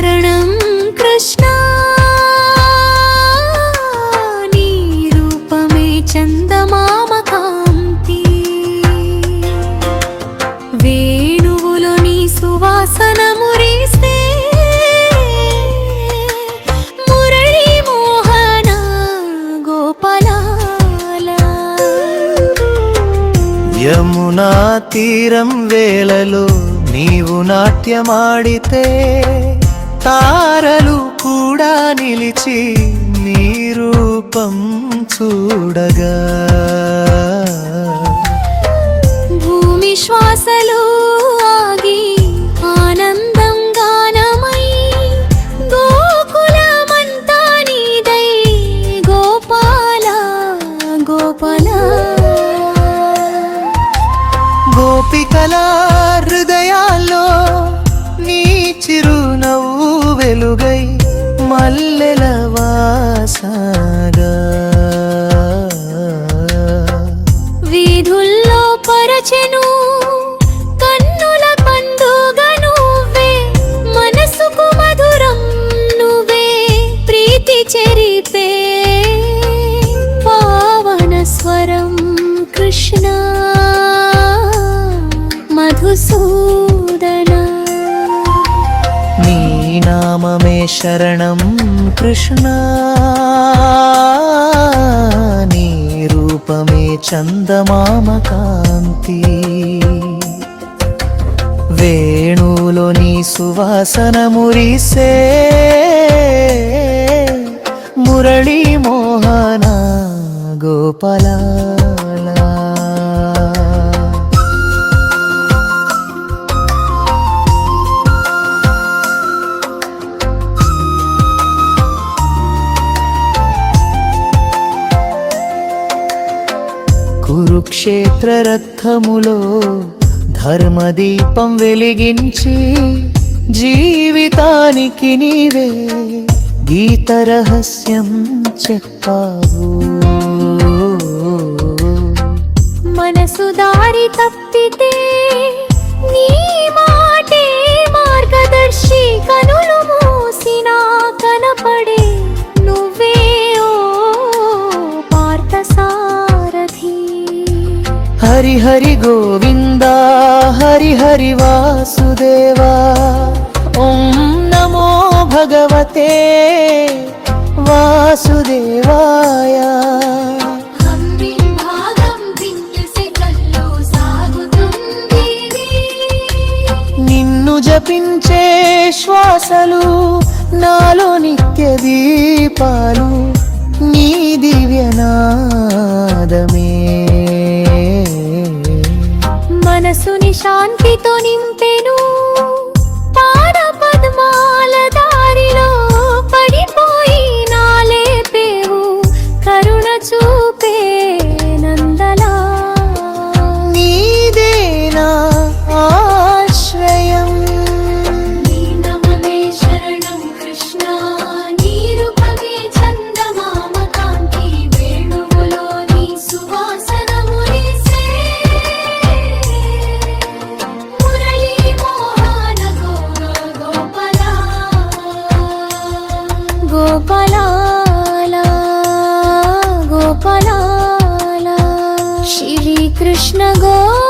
शरणं कृष्णा नीरूपमे चन्दमामकान्ति वेणुवुलो नी सुवासनमुरिस्ते मुरळीमोहन गोपलाल यमुना तीरं वेललो నీవు నాట్యమాడితే తారలు కూడా నిలిచి నీ రూపం చూడగా. భూమి శ్వాసలు వెలుగై మల్లెల వాసాగా. వీధుల్లో పరచెను కన్నుల పండుగ నువ్వే మనసుకు మధురం నువ్వే ప్రీతి చెరిపే పావన స్వరం కృష్ణ. మధుసూ నామమే శరణం కృష్ణ. నీ రూపమే చందమామ కాంతి. వేణులో నీ సువాసన మురిసే మురళీ మోహన గోపాల. క్షేత్రరథములో ధర్మదీపం వెలిగించి జీవితానికి నీవే గీత రహస్యం చెప్పావు. మనసు దారి తప్పితే నీ హరి హరి గోవింద హరి హరి వాసుదేవా. ఓం నమో భగవతే వాసుదేవాయ. నిన్ను జపించే శ్వాసలు నాలో నిత్య దీపాలు నీ దివ్యనాదమే. మనసుని శాంతితో నింపెను. गोपाला गोपाला श्रीकृष्ण गो